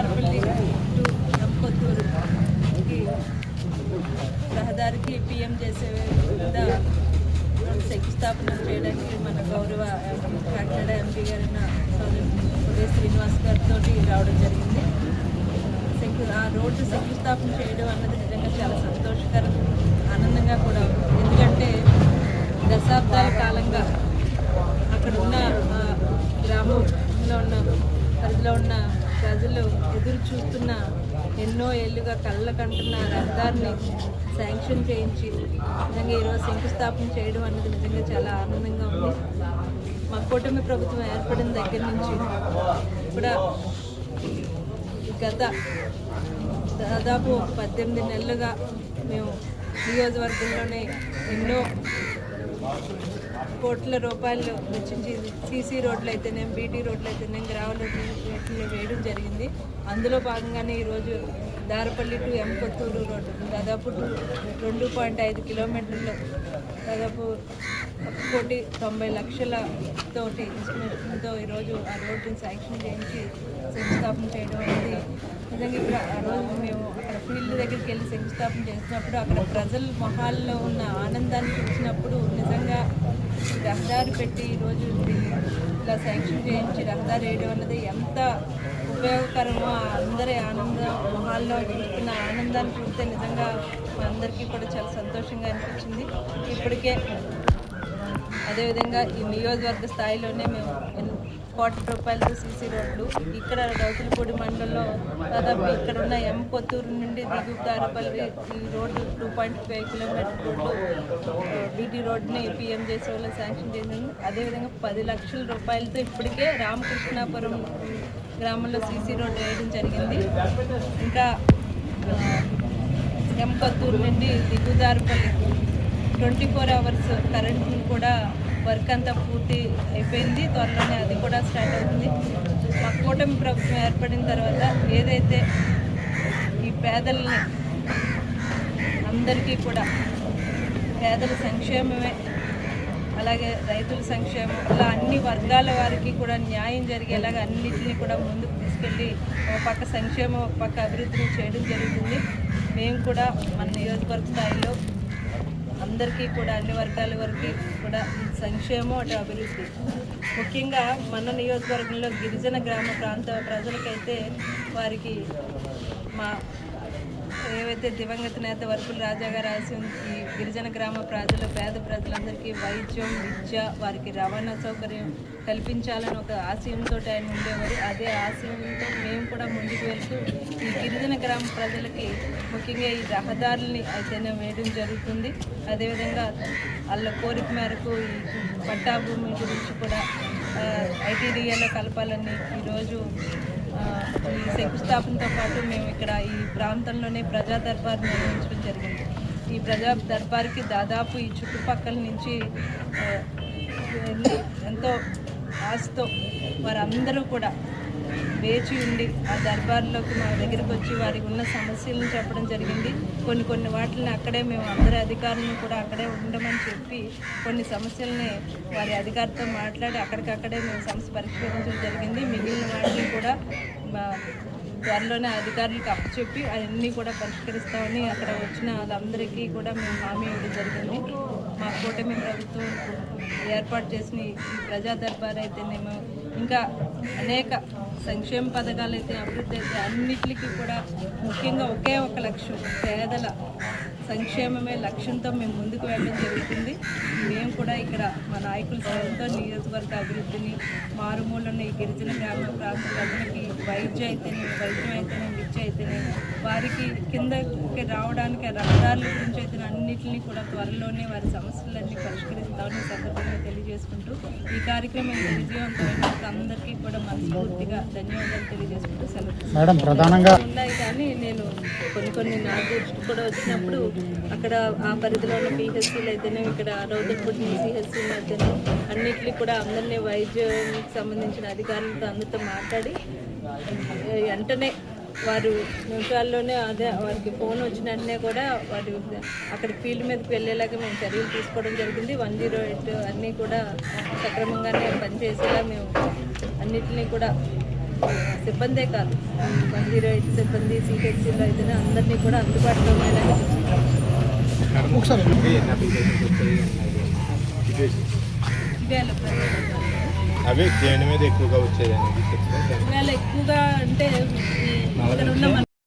బజార్పల్లి to ఎంకొత్తూరుకి రహదారికి PM చేసే శంకుస్థాపన చేయడానికి మన గౌరవ కాకినాడ ఎంపీ గారైన ఉదయ శ్రీనివాస్ గారితో రావడం జరిగింది. శంకు ఆ రోడ్డు శంకుస్థాపన చేయడం అన్నది నిజంగా చాలా సంతోషకరం ఆనందంగా చూస్తున్న ఎన్నో ఏళ్ళుగా కళ్ళ కంటున్న రహదారిని శాంక్షన్ చేయించి నిజంగా ఈరోజు శంకుస్థాపన చేయడం అనేది నిజంగా చాలా ఆనందంగా ఉంది. మా కూటమి ప్రభుత్వం ఏర్పడిన దగ్గర నుంచి కూడా గత దాదాపు పద్దెనిమిది నెలలుగా మేము నియోజకవర్గంలోనే ఎన్నో కోట్ల రూపాయలు వెచ్చించి సీసీ రోడ్లు అయితేనేం బీటీ రోడ్లు అయితేనేం గ్రావెల్ రోడ్లు వేయడం జరిగింది. అందులో భాగంగానే ఈరోజు దారపల్లి టు ఎంకొత్తూరు రోడ్డు దాదాపు రెండు పాయింట్ ఐదు కిలోమీటర్లు దాదాపు కోటి తొంభై లక్షల తోటి ఎస్టిమేషన్తో ఈరోజు ఆ రోడ్డుని శాంక్షన్ చేయించి శంకుస్థాపన చేయడం అనేది నిజంగా ఇప్పుడు ఆ రోజు మేము అక్కడ ఫీల్డ్ దగ్గరికి వెళ్ళి శంకుస్థాపన చేసినప్పుడు అక్కడ ప్రజల మొహాల్లో ఉన్న ఆనందాన్ని చూసినప్పుడు రహదారి పెట్టి ఈరోజు ఇలా శాంక్షన్ చేయించి రహదారి వేయడం అన్నది ఎంత ఉపయోగకరమో అందరి ఆనంద మొహాల్లో చూస్తున్న ఆనందాన్ని చూస్తే నిజంగా అందరికీ కూడా చాలా సంతోషంగా అనిపించింది. ఇప్పటికే అదేవిధంగా ఈ నియోజకవర్గ స్థాయిలోనే మేము కోటి రూపాయలతో సీసీ రోడ్లు. ఇక్కడ రౌతులపూడి మండలంలో దాదాపు ఇక్కడ ఉన్న ఎం కొత్తూరు నుండి దిగు తారపల్లి ఈ road two point five kilometre road BT రోడ్ని PMJC వాళ్ళు శాంక్షన్ చేసింది అదేవిధంగా పది లక్షల రూపాయలతో ఇప్పటికే రామకృష్ణాపురం గ్రామంలో సీసీ రోడ్డు వేయడం జరిగింది. ఇంకా ఎం కొత్తూరు నుండి దిగుదారుపల్లి ట్వంటీ ఫోర్ అవర్స్ కరెంట్ని కూడా వర్క్ అంతా పూర్తి అయిపోయింది. త్వరలోనే అది కూడా స్టార్ట్ అవుతుంది. మా కూటమి ప్రభుత్వం ఏర్పడిన తర్వాత ఏదైతే ఈ పేదల్ని అందరికీ కూడా పేదల సంక్షేమమే అలాగే రైతుల సంక్షేమం అలా అన్ని వర్గాల వారికి కూడా న్యాయం జరిగేలాగా అన్నిటిని కూడా ముందుకు తీసుకెళ్ళి ఒక పక్క సంక్షేమం ఒక పక్క అభివృద్ధిని చేయడం జరుగుతుంది. మేము కూడా మన నియోజకవర్గ స్థాయిలో అందరికీ కూడా అన్ని వర్గాల వరకు కూడా సంక్షేమం అటు అభివృద్ధి. ముఖ్యంగా మన నియోజకవర్గంలో గిరిజన గ్రామ ప్రాంత ప్రజలకైతే వారికి మా ఏవైతే దివంగత నేత వరపుల రాజా గారు రాసి ఉంది, ఈ గిరిజన గ్రామ ప్రజలు పేద ప్రజలందరికీ వైద్యం విద్య వారికి రవాణా సౌకర్యం కల్పించాలని ఒక ఆశయంతో ఆయన ఉండేవారు. అదే ఆశయంతో మేము కూడా ముందుకు వెళ్తూ ఈ గిరిజన గ్రామ ప్రజలకి ముఖ్యంగా ఈ రహదారుల్ని అయితేనే వేయడం జరుగుతుంది. అదేవిధంగా వాళ్ళ కోరిక మేరకు ఈ పట్టా భూమి గురించి కూడా ఐటీడీఏలో కలపాలని ఈరోజు ఈ శంకుస్థాపనతో పాటు మేము ఇక్కడ ఈ ప్రాంతంలోనే ప్రజా దర్బార్ నిర్వహించడం జరిగింది. ఈ ప్రజా దర్బార్కి దాదాపు ఈ చుట్టుపక్కల నుంచి ఎంతో ఆశతో వారందరూ కూడా వేచి ఉండి ఆ దర్బార్లోకి మా దగ్గరికి వచ్చి వారికి ఉన్న సమస్యలను చెప్పడం జరిగింది. కొన్ని కొన్ని వాటిని అక్కడే మేము అందరి అధికారులను కూడా అక్కడే ఉండమని చెప్పి కొన్ని సమస్యల్ని వారి అధికారితో మాట్లాడి అక్కడికక్కడే మేము సమస్య పరిష్కరించడం జరిగింది. మిగిలిన వాటిని కూడా మా త్వరలోనే అధికారులకు అప్పచెప్పి అవన్నీ కూడా పరిష్కరిస్తామని అక్కడ వచ్చిన వాళ్ళందరికీ కూడా మేము హామీ ఇవ్వడం జరిగింది. మా కూటమి ప్రభుత్వం ఏర్పాటు చేసిన ఈ ప్రజా దర్బార్ అయితేనేమో ఇంకా అనేక సంక్షేమ పథకాలు అయితే అభివృద్ధి అయితే అన్నిటికీ కూడా ముఖ్యంగా ఒకే ఒక లక్ష్యం పేదల సంక్షేమమే లక్ష్యంతో మేము ముందుకు వెళ్ళడం జరుగుతుంది. మేము కూడా ఇక్కడ మా నాయకుల సాయంతో నియోజకవర్గ అభివృద్ధిని మారుమూల ఈ గిరిజన గ్రామ ప్రాంతాలకి వైద్యం వైద్య అయితేనే వైద్యం అయితేనే విద్య అయితేనే వారికి కిందకి రావడానికి రహదారుల గురించి అయితే అన్నింటినీ కూడా త్వరలోనే వారి సమస్యలన్నీ పరిష్కరిస్తామని సందర్భంగా తెలియజేసుకుంటూ ఈ కార్యక్రమం విజయవంతమైనందుకు అందరికీ కూడా మనస్ఫూర్తిగా ధన్యవాదాలు తెలియజేసుకుంటూ సెలవు. ప్రధానంగా ఉన్నాయి కానీ నేను కొన్ని కొన్ని నా దృష్టి కూడా వచ్చినప్పుడు అక్కడ ఆ పరిధిలో ఉన్న పిహెచ్సీలు అయితేనే ఇక్కడ రౌదర్పూడి సిహెచ్సీలు అయితేనే అన్నిటికీ కూడా అందరినీ వైద్యానికి సంబంధించిన అధికారులతో అందరితో మాట్లాడి వెంటనే వారు నిమిషాల్లోనే అదే వారికి ఫోన్ వచ్చిన వెంటనే కూడా వారి అక్కడ ఫీల్డ్ మీదకి వెళ్ళేలాగా మేము చర్యలు తీసుకోవడం జరిగింది. వన్ జీరో ఎయిట్ అన్నీ కూడా సక్రమంగానే పనిచేసేలా మేము అన్నిటినీ కూడా సిబ్బందే కాదు. వన్ జీరో ఎయిట్ సిబ్బంది సిహెచ్సిలో అయితేనే అందరినీ కూడా అందుబాటులో ఉండేలాగా చూసుకుంటాం అవి దేని మీద ఎక్కువగా వచ్చేది అనేది ఎక్కువగా అంటే